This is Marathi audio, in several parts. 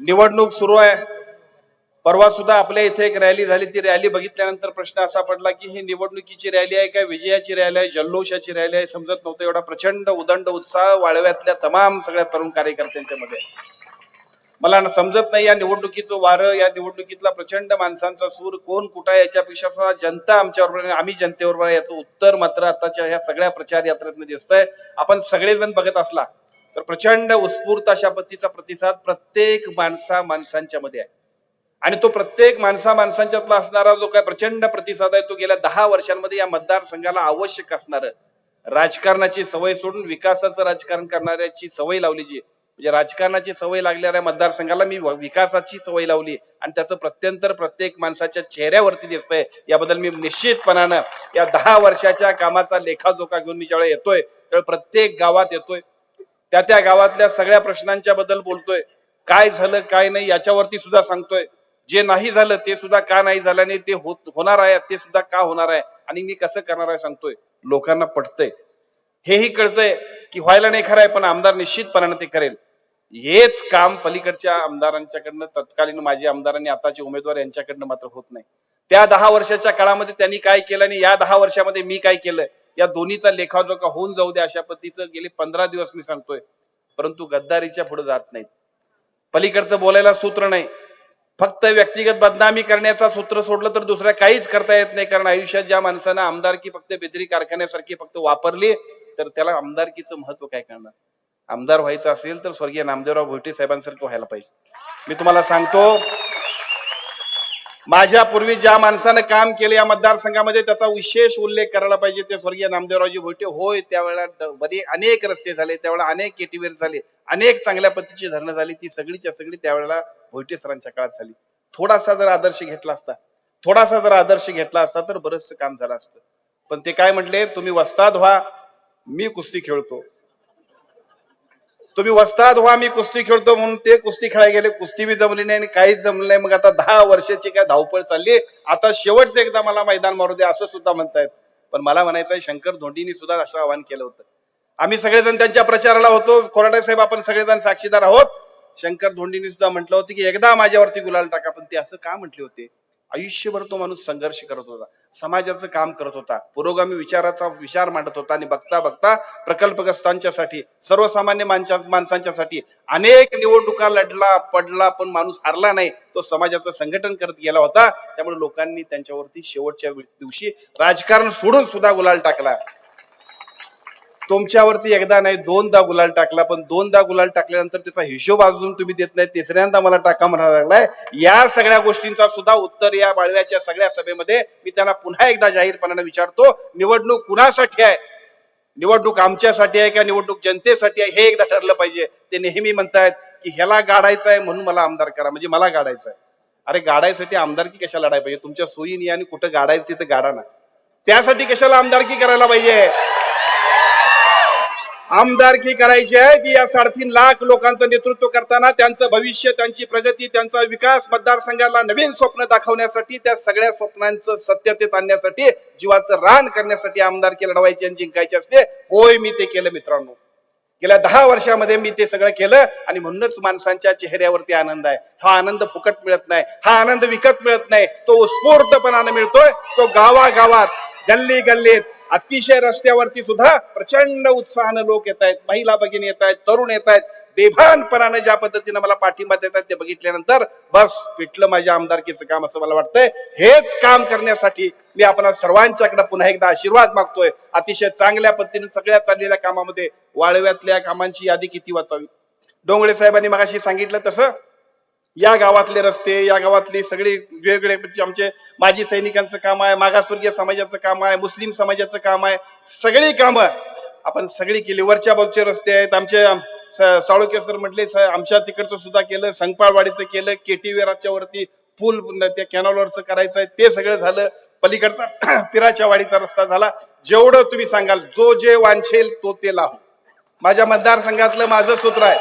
निवडणूक सुरू आहे. परवा सुद्धा आपल्या इथे एक रॅली झाली. ती रॅली बघितल्यानंतर प्रश्न असा पडला की ही निवडणुकीची रॅली आहे काय विजयाची रॅली आहे जल्लोषाची रॅली आहे? समजत नव्हतं. एवढा प्रचंड उदंड उत्साह वाळव्यातल्या तमाम सगळ्या तरुण कार्यकर्त्यांच्या मध्ये. मला न- समजत नाही या निवडणुकीचं वारं या निवडणुकीतला प्रचंड माणसांचा सूर कोण कुठं याच्यापेक्षा सुद्धा जनता आमच्याबरोबर आहे, आम्ही जनतेबरोबर याचं उत्तर मात्र आताच्या ह्या सगळ्या प्रचार यात्रेतनं दिसतंय. आपण सगळेजण बघत असला तर प्रचंड उत्स्फूर्त अशा पद्धतीचा प्रतिसाद प्रत्येक माणसा माणसांच्या मध्ये आहे. आणि तो प्रत्येक माणसा माणसांच्यातला असणारा जो काय प्रचंड प्रतिसाद आहे तो गेल्या दहा वर्षांमध्ये या मतदारसंघाला आवश्यक असणार. राजकारणाची सवय सोडून विकासाचं राजकारण करणाऱ्याची सवय लावली जी म्हणजे राजकारणाची सवय लागलेल्या मतदारसंघाला मी विकासाची सवय लावली आणि त्याचं प्रत्यंतर प्रत्येक माणसाच्या चेहऱ्यावरती दिसतंय. याबद्दल मी निश्चितपणानं या दहा वर्षाच्या कामाचा लेखाजोखा घेऊन मी ज्यावेळेला येतोय त्यावेळेला प्रत्येक गावात येतोय. त्या त्या गावातल्या सगळ्या प्रश्नांच्या बद्दल बोलतोय. काय झालं काय नाही याच्यावरती सुद्धा सांगतोय. जे नाही झालं ते सुद्धा का नाही झालं आणि ते होत होणार आहे ते सुद्धा का होणार आहे? आणि मी कसं करणार आहे सांगतोय. लोकांना पटतंय. हेही कळतंय की व्हायला नाही खरं आहे पण आमदार निश्चितपणाने ते करेल. हेच काम पलीकडच्या आमदारांच्याकडनं तत्कालीन माजी आमदारांनी आताचे उमेदवार यांच्याकडनं मात्र होत नाही. त्या दहा वर्षाच्या काळामध्ये त्यांनी काय केलं आणि या दहा वर्षामध्ये मी काय केलं? या दोन्हीचा लेखाजोखा होऊन जाऊ दे अशा पद्धतीचं गेले पंधरा दिवस मी सांगतोय. परंतु गद्दारीच्या पुढे जात नाहीत. पलीकडचं बोलायला सूत्र नाही. फक्त व्यक्तिगत बदनामी करण्याचा सूत्र सोडलं तर दुसरं काहीच करता येत नाही. कारण आयुष्यात ज्या माणसानं आमदारकी फक्त बेदरी कारखान्यासारखी फक्त वापरली तर त्याला आमदारकीचं महत्त्व काय करणार? आमदार व्हायचं असेल तर स्वर्गीय नामदेवराव भोटे साहेबांसारखं व्हायला पाहिजे. मी तुम्हाला सांगतो माझ्या पूर्वी ज्या माणसानं काम केलं या मतदारसंघामध्ये त्याचा विशेष उल्लेख करायला पाहिजे. ते स्वर्गीय नामदेवरावजी भोटे होय त्यावेळेला बरे अनेक रस्ते झाले त्यावेळेला अनेक केटीवेर झाले अनेक चांगल्या पद्धतीची धरणं झाली. ती सगळीच्या सगळी त्यावेळेला भोटे सरांच्या काळात झाली. थोडासा जर आदर्श घेतला असता थोडासा जर आदर्श घेतला असता तर बरंचसं काम झालं असतं. पण ते काय म्हटले? तुम्ही वस्ताद व्हा मी कुस्ती खेळतो. तुम्ही वस्ताद व्हा मी कुस्ती खेळतो म्हणून ते कुस्ती खेळायला गेले कुस्ती बी जमली नाही आणि काहीच जमलं नाही. मग आता दहा वर्षाची काय धावपळ चालली आता शेवटचं एकदा मला मैदान मारू दे असं सुद्धा म्हणतायत. पण मला म्हणायचं आहे शंकर धोंडीनी सुद्धा असं आवाहन केलं होतं. आम्ही सगळेजण त्यांच्या प्रचाराला होतो. कोराडे साहेब आपण सगळेजण साक्षीदार आहोत. शंकर धोंडीने सुद्धा म्हटलं होतं की एकदा माझ्यावरती गुलाल टाका. पण ते असं का म्हटले होते? आयुष्यभर तो माणूस संघर्ष करत होता. समाजाचं काम करत होता. पुरोगामी विचाराचा विचार मांडत होता आणि बघता बघता प्रकल्पग्रस्तांच्यासाठी सर्वसामान्य माणसा माणसांच्यासाठी अनेक निवडणुका लढला पडला पण माणूस हरला नाही. तो समाजाचं संघटन करत गेला होता. त्यामुळे लोकांनी त्यांच्यावरती शेवटच्या दिवशी राजकारण सोडून सुद्धा गुलाल टाकला. तुमच्यावरती एकदा नाही दोनदा गुलाल टाकला पण दोनदा गुलाल टाकल्यानंतर त्याचा हिशोब अजून तुम्ही देत नाही तिसऱ्यांदा मला टाका म्हणायला लागलाय. या सगळ्या गोष्टींचा सुद्धा उत्तर या बाळव्याच्या सगळ्या सभेमध्ये मी त्यांना पुन्हा एकदा जाहीरपणाने विचारतो निवडणूक कुणासाठी आहे? निवडणूक आमच्यासाठी आहे का निवडणूक जनतेसाठी आहे हे एकदा ठरलं पाहिजे. ते नेहमी म्हणतायत की ह्याला गाडायचं आहे म्हणून मला आमदार करा म्हणजे मला गाडायचं आहे. अरे गाडायसाठी आमदारकी कशाला लढायला पाहिजे? तुमच्या सोयीने आणि कुठं गाडायचं तिथं गाडा ना त्यासाठी कशाला आमदारकी करायला पाहिजे? आमदारकी करायची आहे की या साडेतीन लाख लोकांचं नेतृत्व करताना त्यांचं भविष्य त्यांची प्रगती त्यांचा विकास मतदारसंघाला नवीन स्वप्न दाखवण्यासाठी त्या सगळ्या स्वप्नांचं सत्यतेत आणण्यासाठी जीवाचं रान करण्यासाठी आमदारकी लढवायची आणि जिंकायची असते. होय मी ते केलं मित्रांनो. गेल्या दहा वर्षामध्ये मी ते सगळं केलं आणि म्हणूनच माणसांच्या चेहऱ्यावरती आनंद आहे. हा आनंद फुकट मिळत नाही. हा आनंद विकत मिळत नाही. तो उत्स्फूर्तपणानं मिळतोय. तो गावागावात गल्ली गल्लीत अतिशय रस्त्यावरती सुद्धा प्रचंड उत्साहानं लोक येत आहेत महिला भगिनी येत आहेत तरुण येत आहेत बेभानपणाने ज्या पद्धतीने मला पाठिंबा देत आहेत ते बघितल्यानंतर बस पिटलं माझ्या आमदारकीचं काम असं मला वाटतंय. हेच काम करण्यासाठी मी आपण सर्वांच्याकडे पुन्हा एकदा आशीर्वाद मागतोय. अतिशय चांगल्या पद्धतीने सगळ्या चाललेल्या कामामध्ये वाळव्यातल्या कामांची यादी किती वाचावी? डोंगळे साहेबांनी मगाशी सांगितलं तसं या गावातले रस्ते या गावातली सगळी वेगवेगळे म्हणजे आमचे माजी सैनिकांचं काम आहे मागासवर्गीय समाजाचं काम आहे मुस्लिम समाजाचं काम आहे सगळी कामं आपण सगळी केली. वरच्या बाजूचे रस्ते आहेत आमचे स- सर म्हटले आमच्या तिकडचं सुद्धा केलं संकपाळवाडीचं केलं केटीवेराच्या वरती पूल त्या कॅनॉलवरचं करायचं आहे ते सगळं झालं. पलीकडचा पिराच्या वाडीचा रस्ता झाला. जेवढं तुम्ही सांगाल जो जे वांछेल तो ते लावू माझ्या मतदारसंघातलं माझं सूत्र आहे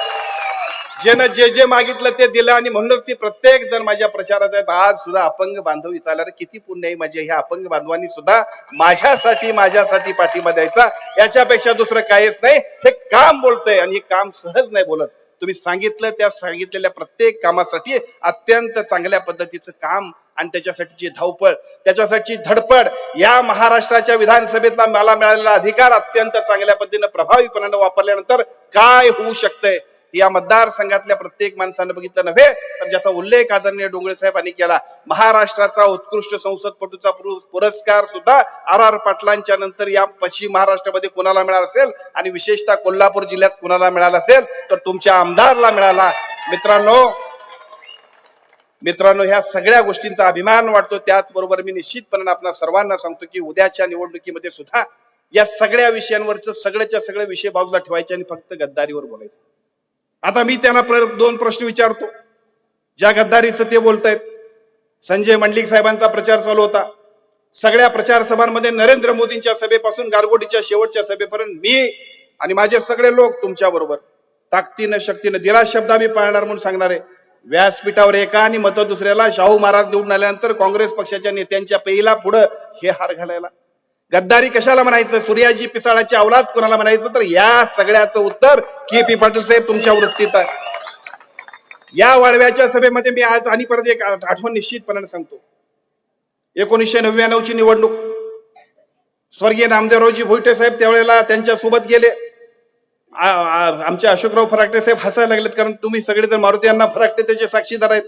ज्यानं जे जे मागितलं ते दिलं आणि म्हणूनच ती प्रत्येक जण माझ्या प्रचारात आहेत. आज सुद्धा अपंग बांधव इथं आल्यावर किती पुण्य आहे माझ्या ह्या अपंग बांधवांनी सुद्धा माझ्यासाठी माझ्यासाठी पाठिंबा द्यायचा. याच्यापेक्षा दुसरं काहीच नाही. हे काम बोलतंय आणि हे काम सहज नाही बोलत. तुम्ही सांगितलं त्या सांगितलेल्या प्रत्येक कामासाठी अत्यंत चांगल्या पद्धतीचं काम आणि त्याच्यासाठीची धावपळ त्याच्यासाठीची धडपड या महाराष्ट्राच्या विधानसभेतला मला मिळालेला अधिकार अत्यंत चांगल्या पद्धतीनं प्रभावीपणाने वापरल्यानंतर काय होऊ शकतंय? या मतदारसंघातल्या प्रत्येक माणसानं बघितलं नव्हे तर ज्याचा उल्लेख आदरणीय डोंगरे साहेबांनी केला. महाराष्ट्राचा उत्कृष्ट संसदपटूचा पुरस्कार सुद्धा आर आर पाटलांच्या नंतर या पश्चिम महाराष्ट्रामध्ये कोणाला मिळाला असेल? आणि विशेषतः कोल्हापूर जिल्ह्यात कोणाला मिळाला असेल? तर तुमच्या आमदारला मिळाला. मित्रांनो मित्रांनो ह्या सगळ्या गोष्टींचा अभिमान वाटतो. त्याचबरोबर मी निश्चितपणे आपल्या सर्वांना सांगतो की उद्याच्या निवडणुकीमध्ये सुद्धा या सगळ्या विषयांवरचं सगळ्याच्या सगळे विषय बाजूला ठेवायचे आणि फक्त गद्दारीवर बोलायचं. आता मी त्यांना दोन प्रश्न विचारतो. ज्या गद्दारीचं ते बोलतायत. संजय मंडलिक साहेबांचा प्रचार चालू होता. सगळ्या प्रचार सभांमध्ये नरेंद्र मोदींच्या सभेपासून गारगोटीच्या शेवटच्या सभेपर्यंत मी आणि माझे सगळे लोक तुमच्या बरोबर. ताकदीनं शक्तीनं दिला शब्द आम्ही पाळणार म्हणून सांगणार आहे. व्यासपीठावर एका आणि मत दुसऱ्याला शाहू महाराज निवडून आल्यानंतर काँग्रेस पक्षाच्या नेत्यांच्या पेईला पुढं हे हार घालायला. गद्दारी कशाला म्हणायचं? सूर्याजी पिसाळाची अवलाद कोणाला म्हणायचं? तर या सगळ्याचं उत्तर के पी पाटील साहेब तुमच्या वृत्तीत आहे. या वाळव्याच्या सभेमध्ये मी आज आणि परत एक आठवण निश्चितपणाने सांगतो. एकोणीसशे नव्याण्णव ची निवडणूक. स्वर्गीय नामदेवरावजी भोईटे साहेब त्यावेळेला त्यांच्यासोबत गेले. आमचे अशोकराव फराकटे साहेब हसायला लागलेत कारण तुम्ही सगळेजण मारुती यांना फराकटे त्याचे साक्षीदार आहेत.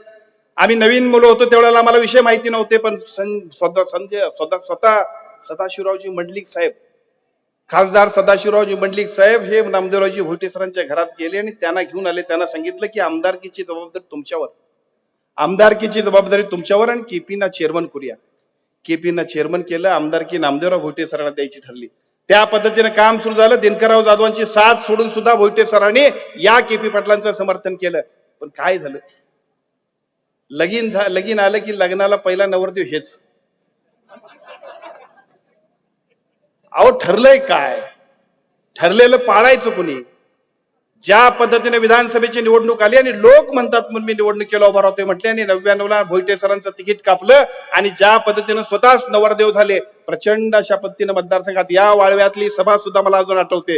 आम्ही नवीन मुलं होतो त्यावेळेला आम्हाला विषय माहिती नव्हते पण स्वतः संजय स्वतः स्वतः सदाशिवरावजी मंडलिक साहेब. खासदार सदाशिवरावजी मंडलिक साहेब हे नामदेवरावजी भोटेसरांच्या घरात गेले आणि त्यांना घेऊन आले. त्यांना सांगितलं की आमदारकीची जबाबदारी तुमच्यावर. आमदारकीची जबाबदारी तुमच्यावर आणि केपीना चेअरमन करूया. केपीना चेअरमन केलं आमदारकी नामदेवराव भोटे सरांना द्यायची ठरली. त्या पद्धतीने काम सुरू झालं. दिनकरराव जाधवांची साथ सोडून सुद्धा भोटे सरांनी या केपी पाटलांचं समर्थन केलं. पण काय झालं? लगीन लगीन आलं की लग्नाला पहिला नवरदेव हेच. अहो ठरलंय काय? ठरलेलं पाळायचं कुणी? ज्या पद्धतीने विधानसभेची निवडणूक आली आणि लोक म्हणतात म्हणून मी निवडणुकीला उभा राहतोय म्हटले आणि नव्याण्णवला भोईटे सरांचं तिकीट कापलं आणि ज्या पद्धतीने स्वतःच नवरदेव झाले प्रचंड अशा पद्धतीने मतदारसंघात या वाळव्यातली सभा सुद्धा मला अजून आठवते.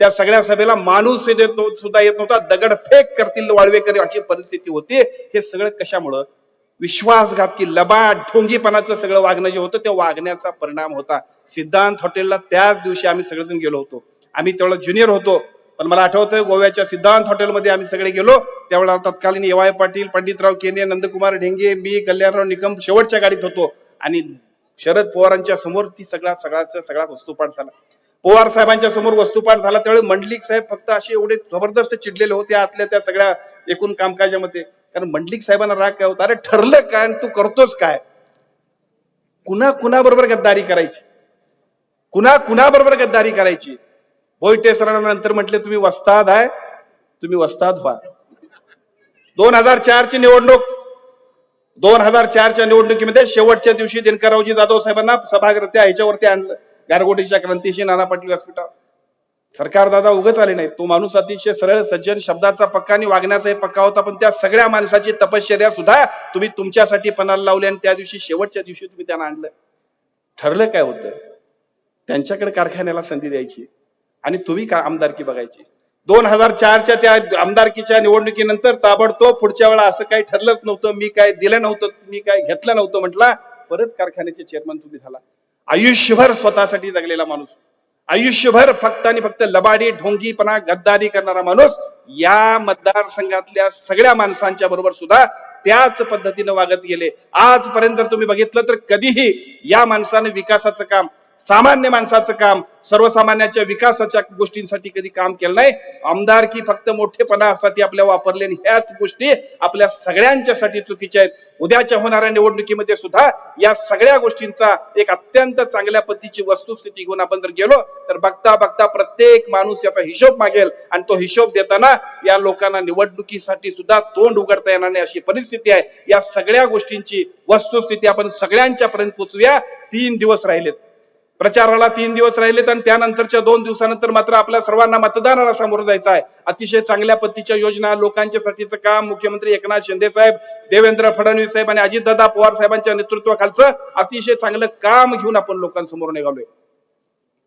त्या सगळ्या सभेला माणूस येत सुद्धा येत नव्हता दगडफेक करतील वाळवेकर अशी परिस्थिती होती. हे सगळं कशामुळं? विश्वासघात की लबाड ढोंगीपणाचं सगळं वागणं जे होतं त्या वागण्याचा परिणाम होता. सिद्धांत हॉटेलला त्याच दिवशी आम्ही सगळेजण गेलो होतो. आम्ही तेवढं ज्युनियर होतो पण मला आठवतंय गोव्याच्या सिद्धांत हॉटेलमध्ये आम्ही सगळे गेलो. त्यावेळेला तत्कालीन एवाय पाटील पंडितराव केने नंदकुमार ढेंगे मी कल्याणराव निकम शेवटच्या गाडीत होतो. आणि शरद पवारांच्या समोर ती सगळा सगळाचा सगळा वस्तुपाठ झाला. पवार साहेबांच्या समोर वस्तुपाठ झाला. त्यावेळी मंडलिक साहेब फक्त असे एवढे जबरदस्त चिडलेले होते आतल्या त्या सगळ्या एकूण कामकाजामध्ये. कारण मंडलिक साहेबांना राग काय होता? अरे ठरलं काय आणि तू करतोस काय? कुणा कुणाबरोबर गद्दारी करायची? कुणा कुणाबरोबर गद्दारी करायची? भोईटे सरांना नंतर म्हटले तुम्ही वस्ताद आहे तुम्ही वस्ताद व्हा. दोन हजार चार ची निवडणूक दोन हजार चारच्या निवडणुकीमध्ये शेवटच्या दिवशी दिनकररावजी जाधव साहेबांना सभागृह ह्याच्यावरती आणलं. गारगोटीच्या क्रांतीशी नाना पाटील व्यासपीठावर. सरकार दादा उगच आले नाही तो माणूस अतिशय सरळ सज्जन शब्दाचा पक्का आणि वागण्याचाही पक्का होता पण त्या सगळ्या माणसाची तपश्चर्या सुद्धा तुम्ही तुमच्यासाठी पणाला लावली आणि त्या दिवशी शेवटच्या दिवशी तुम्ही त्यांना आणलं. ठरलं काय होतं? त्यांच्याकडे कारखान्याला संधी द्यायची आणि तुम्ही का आमदारकी बघायची? दोन हजार चारच्या त्या आमदारकीच्या निवडणुकीनंतर ताबडतोब पुढच्या वेळा असं काही ठरलंच नव्हतं. मी काय दिलं नव्हतं मी काय घेतलं नव्हतं म्हटला परत कारखान्याचे चेअरमन तुम्ही झाला. आयुष्यभर स्वतःसाठी जगलेला माणूस. आयुष्यभर फक्त आणि फक्त लबाडी ढोंगीपणा गद्दारी करणारा माणूस या मतदारसंघातल्या सगळ्या माणसांच्या बरोबर सुद्धा त्याच पद्धतीने वागत गेले. आजपर्यंत तुम्ही बघितलं तर कधीही या माणसाने विकासाचं काम सामान्य माणसाचं काम सर्वसामान्याच्या विकासाच्या गोष्टींसाठी कधी काम केलं नाही. आमदारकी फक्त मोठेपणासाठी आपल्या वापरले आणि ह्याच गोष्टी आपल्या सगळ्यांच्यासाठी चुकीच्या आहेत. उद्याच्या होणाऱ्या निवडणुकीमध्ये सुद्धा या सगळ्या गोष्टींचा एक अत्यंत चांगल्या पद्धतीची वस्तुस्थिती घेऊन आपण जर गेलो तर बघता बघता प्रत्येक माणूस याचा हिशोब मागेल आणि तो हिशोब देताना या लोकांना निवडणुकीसाठी सुद्धा तोंड उघडता येणार नाही अशी परिस्थिती आहे. या सगळ्या गोष्टींची वस्तुस्थिती आपण सगळ्यांच्या पर्यंत पोचूया तीन दिवस राहिलेत. प्रचाराला तीन दिवस राहिलेत आणि त्यानंतरच्या दोन दिवसानंतर मात्र आपल्या सर्वांना मतदानाला सामोरं जायचं आहे. अतिशय चांगल्या पद्धतीच्या योजना लोकांच्यासाठीचं काम मुख्यमंत्री एकनाथ शिंदे साहेब देवेंद्र फडणवीस साहेब आणि अजितदादा पवार साहेबांच्या नेतृत्वाखालचं अतिशय चांगलं काम घेऊन आपण लोकांसमोर निघालोय.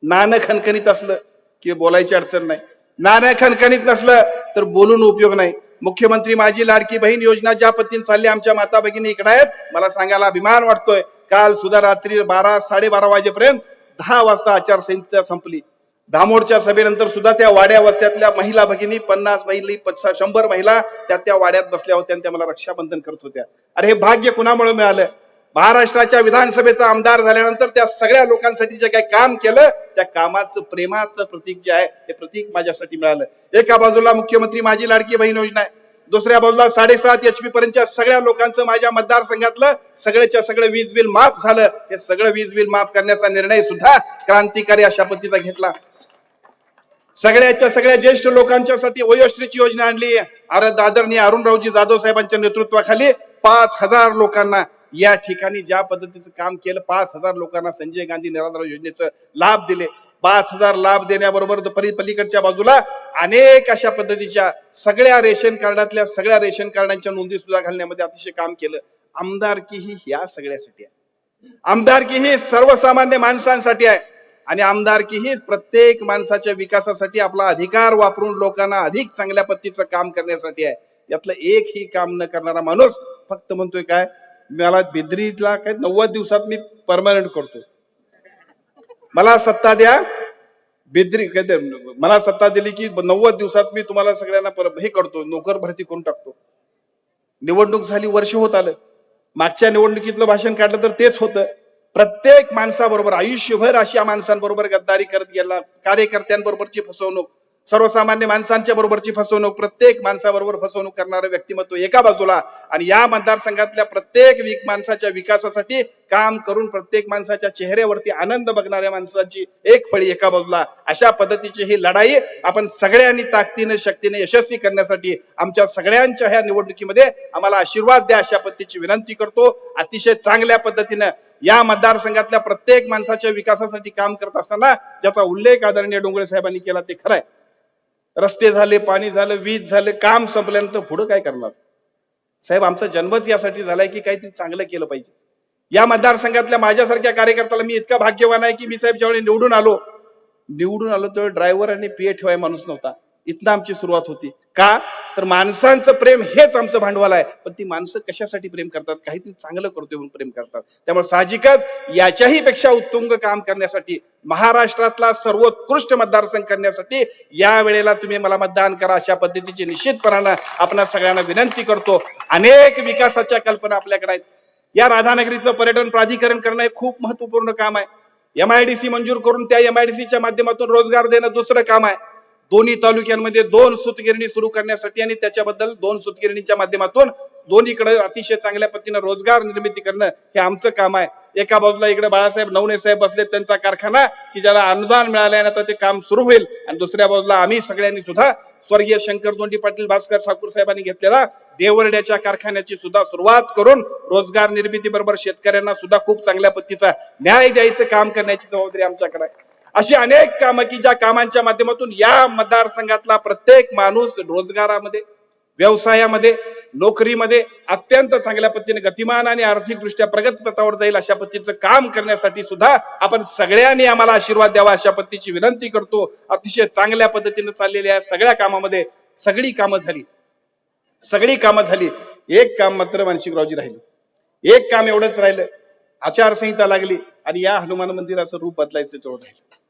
नाणं खणखणीत असलं की बोलायची अडचण नाही. नाणं खणखणीत नसलं तर बोलून उपयोग नाही. मुख्यमंत्री माझी लाडकी बहीण योजना ज्या पद्धतीने चालली आमच्या माता भगिनी इकडे आहेत मला सांगायला अभिमान वाटतोय. काल सुद्धा रात्री बारा साडेबारा वाजेपर्यंत दहा वाजता आचारसंहिता संपली. दामोडच्या सभेनंतर सुद्धा त्या वाड्या वस्त्यातल्या महिला भगिनी पन्नास महिला शंभर महिला त्या त्या वाड्यात बसल्या होत्या त्या मला रक्षाबंधन करत होत्या. अरे हे भाग्य कुणामुळे मिळालं? महाराष्ट्राच्या विधानसभेचा आमदार झाल्यानंतर त्या सगळ्या लोकांसाठी जे काही काम केलं त्या कामाचं प्रेमाचं प्रतीक जे आहे ते प्रतीक माझ्यासाठी मिळालं. एका बाजूला मुख्यमंत्री माझी लाडकी बहीण योजना आहे. दुसऱ्या बाजूला साडेसात एच पी पर्यंतच्या सगळ्या लोकांचं माझ्या मतदारसंघातलं सगळ्याच्या सगळं वीज बिल माफ झालं. हे सगळं वीज बिल माफ करण्याचा निर्णय सुद्धा क्रांतिकारी अशा पद्धतीचा घेतला. सगळ्याच्या सगळ्या ज्येष्ठ लोकांच्यासाठी वयोश्रीची योजना आणली. आदरणीय अरुणरावजी जाधव साहेबांच्या नेतृत्वाखाली पाच हजार लोकांना या ठिकाणी ज्या पद्धतीचं काम केलं पाच हजार लोकांना संजय गांधी निराधार योजनेचं लाभ दिले. पाच हजार लाभ देण्याबरोबर पलीकडच्या बाजूला अनेक अशा पद्धतीच्या सगळ्या रेशन कार्डातल्या सगळ्या रेशन कार्डांच्या नोंदी सुद्धा घालण्यामध्ये अतिशय काम केलं. आमदारकी ही या सगळ्यासाठी आहे. आमदारकी ही सर्वसामान्य माणसांसाठी आहे. आणि आमदारकी ही प्रत्येक माणसाच्या विकासासाठी आपला अधिकार वापरून लोकांना अधिक चांगल्या पद्धतीचं काम करण्यासाठी आहे. यातलं एकही काम न करणारा माणूस फक्त म्हणतोय काय मला बिद्रीला काय नव्वद दिवसात मी परमनंट करतो. मला सत्ता द्या. बेदरी काय मला सत्ता दिली की नव्वद दिवसात मी तुम्हाला सगळ्यांना हे करतो नोकर भरती करून टाकतो. निवडणूक झाली वर्ष होत आलं. मागच्या निवडणुकीतलं भाषण काढलं तर तेच होतं. प्रत्येक माणसाबरोबर आयुष्यभर अशा माणसांबरोबर गद्दारी करत गेला कार्यकर्त्यांबरोबरची फसवणूक. सर्वसामान्य माणसांच्या बरोबरची फसवणूक प्रत्येक माणसाबरोबर फसवणूक करणारं व्यक्तिमत्व एका बाजूला आणि या मतदारसंघातल्या प्रत्येक विक माणसाच्या विकासासाठी काम करून प्रत्येक माणसाच्या चेहऱ्यावरती आनंद बघणाऱ्या माणसाची एक फळी एका बाजूला. अशा पद्धतीची ही लढाई आपण सगळ्यांनी ताकदीने शक्तीने यशस्वी करण्यासाठी आमच्या सगळ्यांच्या ह्या निवडणुकीमध्ये आम्हाला आशीर्वाद द्या अशा पद्धतीची विनंती करतो. अतिशय चांगल्या पद्धतीनं या मतदारसंघातल्या प्रत्येक माणसाच्या विकासासाठी काम करत असताना ज्याचा उल्लेख आदरणीय डोंगरे साहेबांनी केला ते खरं आहे. रस्ते झाले पाणी झालं वीज झालं काम संपल्यानंतर पुढं काय करणार? साहेब आमचा जन्मच यासाठी झालाय की काहीतरी चांगलं केलं पाहिजे. या मतदारसंघातल्या माझ्यासारख्या कार्यकर्त्याला मी इतका भाग्यवान आहे की मी साहेब ज्यावेळी निवडून आलो निवडून आलो तर ड्रायव्हर आणि पीए ठेवाय माणूस नव्हता. इथनं आमची सुरुवात होती. का? तर माणसांचं प्रेम हेच आमचं भांडवल आहे. पण ती माणसं कशासाठी प्रेम करतात? काहीतरी चांगलं करतोय म्हणून प्रेम करतात. त्यामुळे साहजिकच याच्याही पेक्षा उत्तुंग काम करण्यासाठी महाराष्ट्रातला सर्वोत्कृष्ट मतदारसंघ करण्यासाठी या वेळेला तुम्ही मला मतदान करा अशा पद्धतीची निश्चितपणानं आपण सगळ्यांना विनंती करतो. अनेक विकासाच्या कल्पना आपल्याकडे आहेत. या राधानगरीचं पर्यटन प्राधिकरण करणं हे खूप महत्त्वपूर्ण काम आहे. एमआयडीसी मंजूर करून त्या एमआयडीसीच्या माध्यमातून रोजगार देणं दुसरं काम आहे. दोन्ही तालुक्यांमध्ये दोन सूतगिरणी सुरू करण्यासाठी आणि त्याच्याबद्दल दोन सूतगिरणीच्या माध्यमातून दोन्हीकडे अतिशय चांगल्या पद्धतीनं रोजगार निर्मिती करणं हे आमचं काम आहे. एका बाजूला इकडे बाळासाहेब नवणे साहेब बसले त्यांचा कारखाना की ज्याला अनुदान मिळाल्यानं आता ते काम सुरू होईल. आणि दुसऱ्या बाजूला आम्ही सगळ्यांनी सुद्धा स्वर्गीय शंकर दोंडी पाटील भास्कर ठाकूर साहेबांनी घेतलेला देवरड्याच्या कारखान्याची सुद्धा सुरुवात करून रोजगार निर्मिती बरोबर शेतकऱ्यांना सुद्धा खूप चांगल्या पद्धतीचा न्याय द्यायचं काम करण्याची जबाबदारी आमच्याकडे आहे. अशी अनेक कामं की ज्या कामांच्या माध्यमातून या मतदारसंघातला प्रत्येक माणूस रोजगारामध्ये व्यवसायामध्ये नोकरीमध्ये अत्यंत चांगल्या पद्धतीने गतिमान आणि आर्थिकदृष्ट्या प्रगत पथावर जाईल अशा पद्धतीचं काम करण्यासाठी सुद्धा आपण सगळ्यांनी आम्हाला आशीर्वाद द्यावा अशा पद्धतीची विनंती करतो. अतिशय चांगल्या पद्धतीने चाललेल्या सगळ्या कामामध्ये सगळी कामं झाली. सगळी कामं झाली. एक काम मात्र मानसिकरावजी राहिलं. एक काम एवढंच राहिलं. आचारसंहिता लागली आणि या हनुमान मंदिराचं रूप बदलायचं तेवढं राहिलं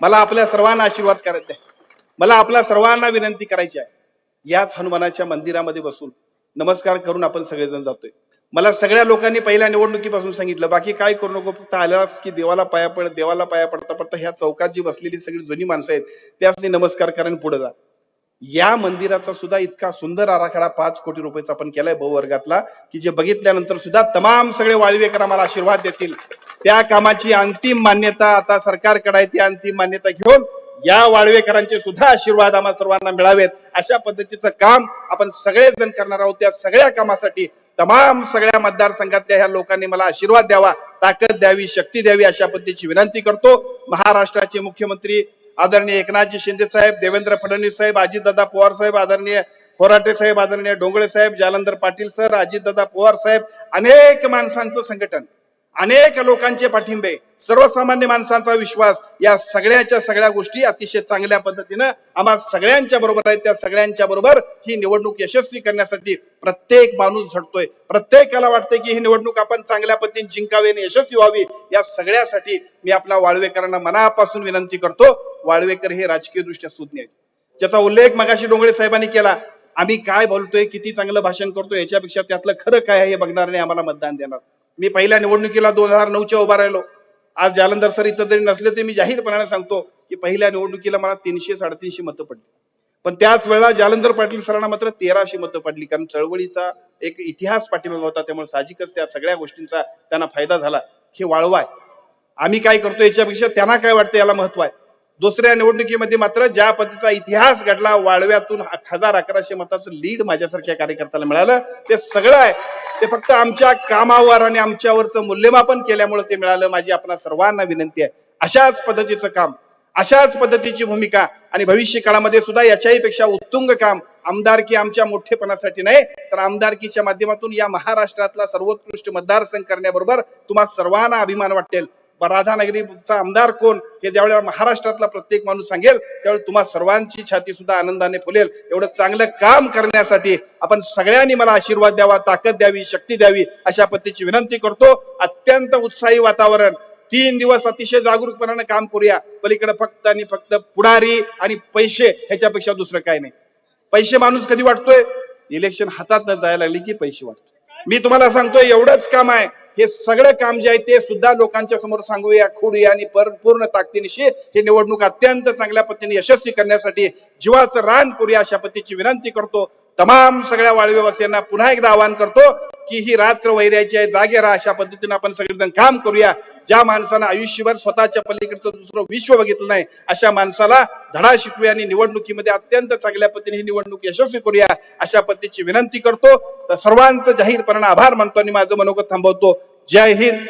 मला आपल्या सर्वांना आशीर्वाद करायचा आहे. मला आपल्या सर्वांना विनंती करायची आहे. याच हनुमानाच्या मंदिरामध्ये बसून नमस्कार करून आपण सगळेजण जातोय. मला सगळ्या लोकांनी पहिल्या निवडणुकीपासून सांगितलं बाकी काय करू नको फक्त आल्यास की देवाला पाया पड देवाला पाया पडता पडता ह्या चौकात जी बसलेली सगळी जुनी माणसं आहेत त्यासनी नमस्कार करा पुढे जा. या मंदिराचा सुद्धा इतका सुंदर आराखडा पाच कोटी रुपयाचा आपण केलाय बहुवर्गातला की जे बघितल्यानंतर सुद्धा तमाम सगळे वाळवेकर आम्हाला आशीर्वाद देतील. त्या कामाची अंतिम मान्यता आता सरकारकडे आहे ती अंतिम मान्यता घेऊन या वाळवेकरांचे सुद्धा आशीर्वाद आम्हा सर्वांना मिळावेत. अशा पद्धतीचं काम आपण सगळेजण करणार आहोत. त्या सगळ्या कामासाठी तमाम सगळ्या मतदारसंघातल्या ह्या लोकांनी मला आशीर्वाद द्यावा ताकद द्यावी शक्ती द्यावी अशा पद्धतीची विनंती करतो. महाराष्ट्राचे मुख्यमंत्री आदरणीय एकनाथजी शिंदे साहेब देवेंद्र फडणवीस साहेब अजितदादा पवार साहेब आदरणीय खोराटे साहेब आदरणीय डोंगळे साहेब जालंधर पाटील सर अजितदादा पवार साहेब अनेक माणसांचं संघटन. अनेक लोकांचे पाठिंबे सर्वसामान्य माणसांचा विश्वास या सगळ्याच्या सगळ्या गोष्टी अतिशय चांगल्या पद्धतीनं आम्हा सगळ्यांच्या बरोबर आहेत. त्या सगळ्यांच्या बरोबर ही निवडणूक यशस्वी करण्यासाठी प्रत्येक माणूस झटतोय. प्रत्येकाला वाटतंय की ही निवडणूक आपण चांगल्या पद्धतीने जिंकावी आणि यशस्वी व्हावी या सगळ्यासाठी मी आपल्या वाळवेकरांना मनापासून विनंती करतो. वाळवेकर हे राजकीय दृष्ट्या सुज्ञ आहेत. ज्याचा उल्लेख मगाशी डोंगरे साहेबांनी केला आम्ही काय बोलतोय किती चांगलं भाषण करतोय याच्यापेक्षा त्यातलं खरं काय आहे हे बघणार नाही आम्हाला मतदान देणार. मी पहिल्या निवडणुकीला दोन हजार नऊच्या उभा राहिलो. आज जालंधर सर इथं जरी नसले तरी मी जाहीरपणाने सांगतो की पहिल्या निवडणुकीला मला तीनशे साडेतीनशे मतं पडली. पण त्याच वेळेला जालंधर पाटील सरांना मात्र तेराशे मतं पडली. कारण चळवळीचा एक इतिहास पाठिंबा होता. त्यामुळे साहजिकच त्या सगळ्या गोष्टींचा त्यांना फायदा झाला. हे वाळवा आहे. आम्ही काय करतो याच्यापेक्षा त्यांना काय वाटतं याला महत्त्व आहे? दुसऱ्या निवडणुकीमध्ये मात्र ज्या पद्धतीचा इतिहास घडला वाळव्यातून हजार अकराशे मताचं लीड माझ्यासारख्या कार्यकर्त्याला मिळालं. ते सगळं आहे. ते फक्त आमच्या कामावर आणि आमच्यावरचं मूल्यमापन केल्यामुळे ते मिळालं. माझी आपल्या सर्वांना विनंती आहे. अशाच पद्धतीचं काम अशाच पद्धतीची भूमिका आणि भविष्य काळामध्ये सुद्धा याच्याही पेक्षा उत्तुंग काम आमदारकी आमच्या मोठेपणासाठी नाही तर आमदारकीच्या माध्यमातून या महाराष्ट्रातला सर्वोत्कृष्ट मतदारसंघ करण्याबरोबर तुम्हा सर्वांना अभिमान वाटेल. राधानगरीचा आमदार कोण हे ज्यावेळेला महाराष्ट्रातला प्रत्येक माणूस सांगेल त्यावेळी तुम्हा सर्वांची छाती सुद्धा आनंदाने फुलेल. एवढं चांगलं काम करण्यासाठी आपण सगळ्यांनी मला आशीर्वाद द्यावा ताकद द्यावी शक्ती द्यावी अशा पद्धतीची विनंती करतो. अत्यंत उत्साही वातावरण. तीन दिवस अतिशय जागरूकपणाने काम करूया. पलीकडे फक्त आणि फक्त पुढारी आणि पैसे ह्याच्यापेक्षा दुसरं काय नाही. पैसे माणूस कधी वाटतोय? इलेक्शन हातात न जायला लागली की पैसे वाटतो मी तुम्हाला सांगतोय एवढंच काम आहे. हे सगळं काम जे आहे ते सुद्धा लोकांच्या समोर सांगूया खोडूया आणि पर- पूर्ण ताकदीनिशी हे निवडणूक अत्यंत चांगल्या पद्धतीने यशस्वी करण्यासाठी जीवाचं रान करूया अशा पद्धतीची विनंती करतो. तमाम सगळ्या वाळवेवासियांना पुन्हा एकदा आवाहन करतो. की ही रात्र वैरायची आहे जागे राहा. अशा पद्धतीने आपण सगळेजण काम करूया. ज्या माणसानं आयुष्यभर स्वतःच्या पलीकडचं दुसरं विश्व बघितलं नाही अशा माणसाला धडा शिकूया आणि निवडणुकीमध्ये अत्यंत चांगल्या पद्धतीने ही निवडणूक यशस्वी करूया. अशा पद्धतीची विनंती करतो. तर सर्वांचं जाहीरपणाने आभार मानतो आणि माझं मनोगत थांबवतो. जय हिंद.